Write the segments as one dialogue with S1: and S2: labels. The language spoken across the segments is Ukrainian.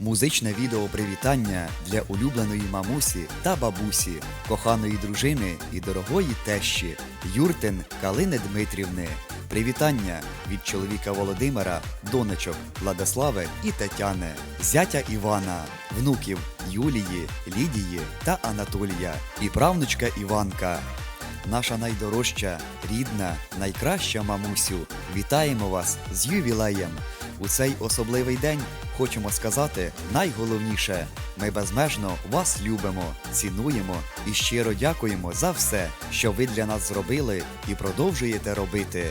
S1: Музичне відео привітання для улюбленої мамусі та бабусі, коханої дружини і дорогої тещі Юртин Калини Дмитрівни. Привітання від чоловіка Володимира, донечок Владислави і Тетяни, зятя Івана, внуків Юлії, Лідії та Анатолія і правнучка Іванка. Наша найдорожча, рідна, найкраща мамусю. Вітаємо вас з ювілеєм. У цей особливий день хочемо сказати найголовніше: ми безмежно вас любимо, цінуємо і щиро дякуємо за все, що ви для нас зробили і продовжуєте робити.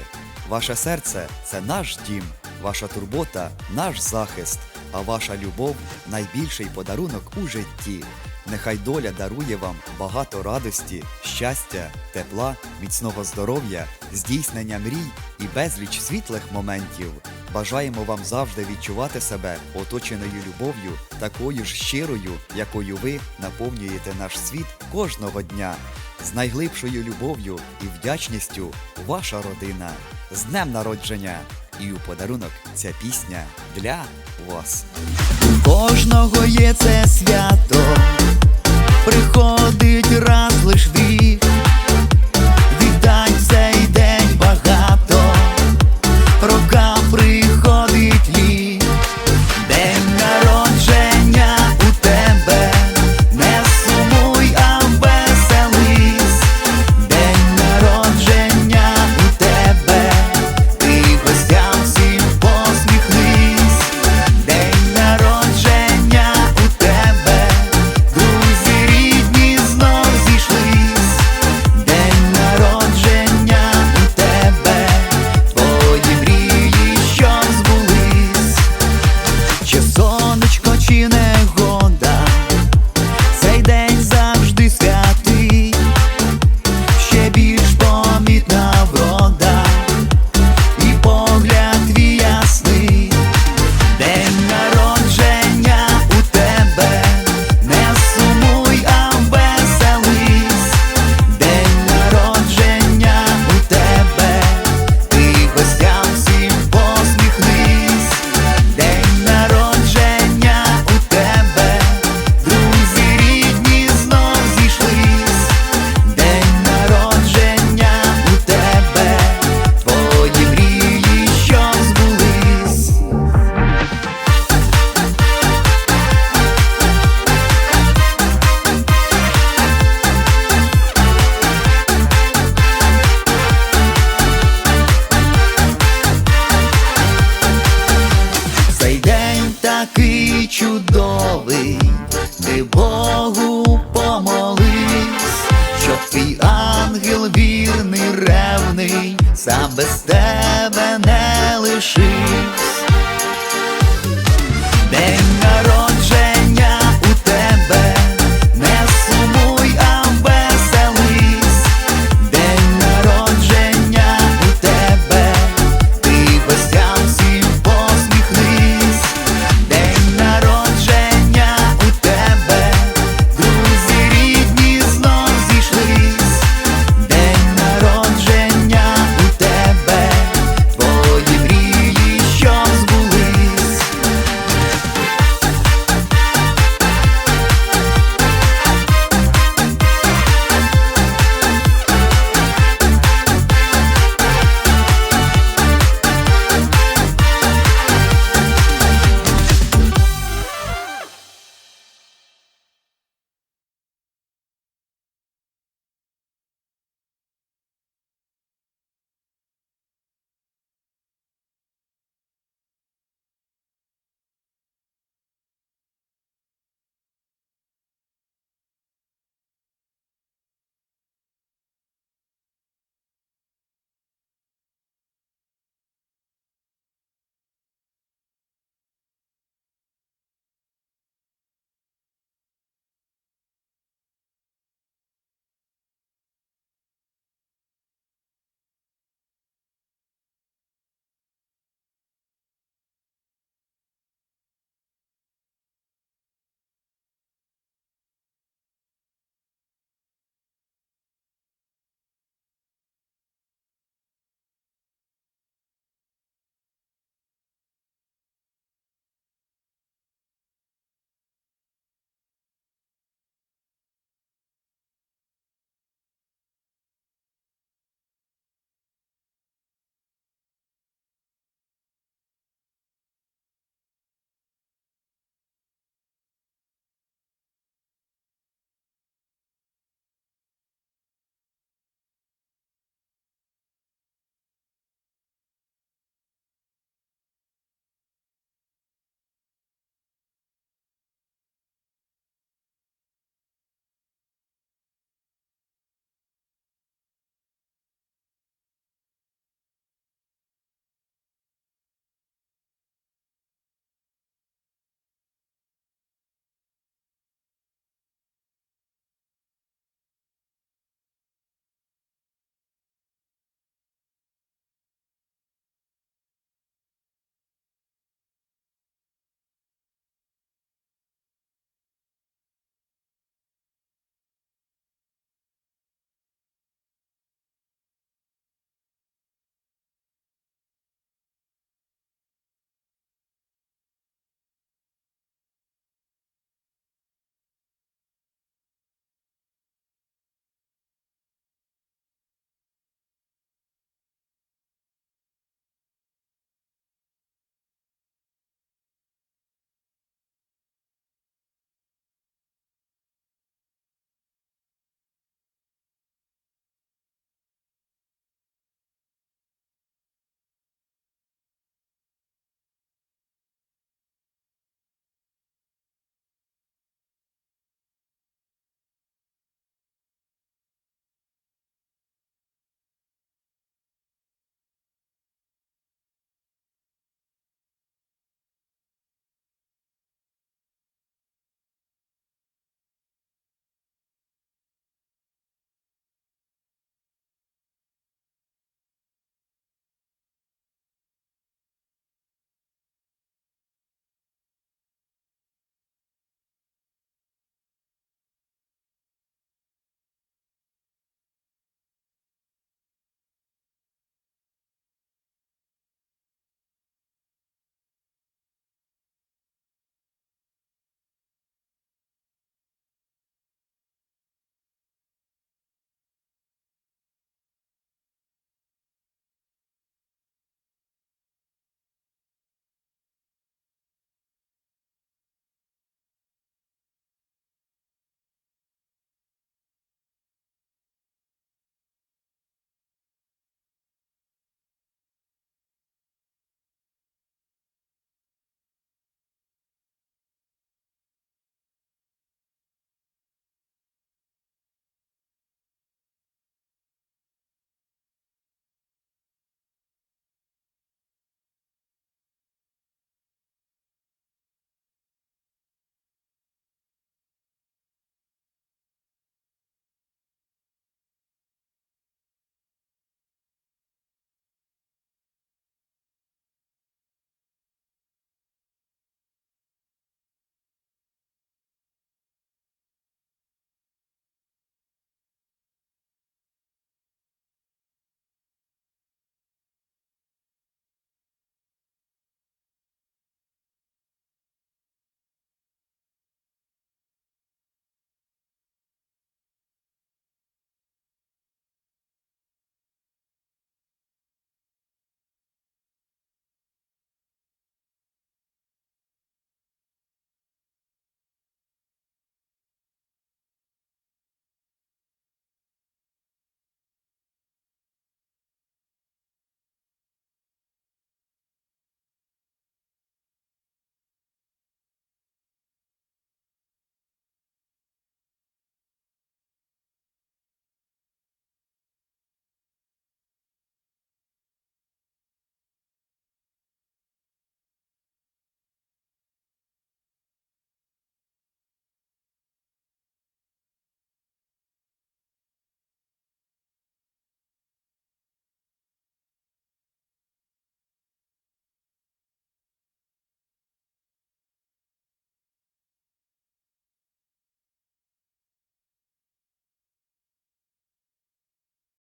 S1: Ваше серце це наш дім, ваша турбота наш захист, а ваша любов найбільший подарунок у житті. Нехай доля дарує вам багато радості, щастя, тепла, міцного здоров'я, здійснення мрій і безліч світлих моментів. Бажаємо вам завжди відчувати себе оточеною любов'ю, такою ж щирою, якою ви наповнюєте наш світ кожного дня. З найглибшою любов'ю і вдячністю ваша родина. З днем народження! І у подарунок ця пісня для вас.
S2: У кожного є це свято, приходить раз лиш в сам без тебе не лишився.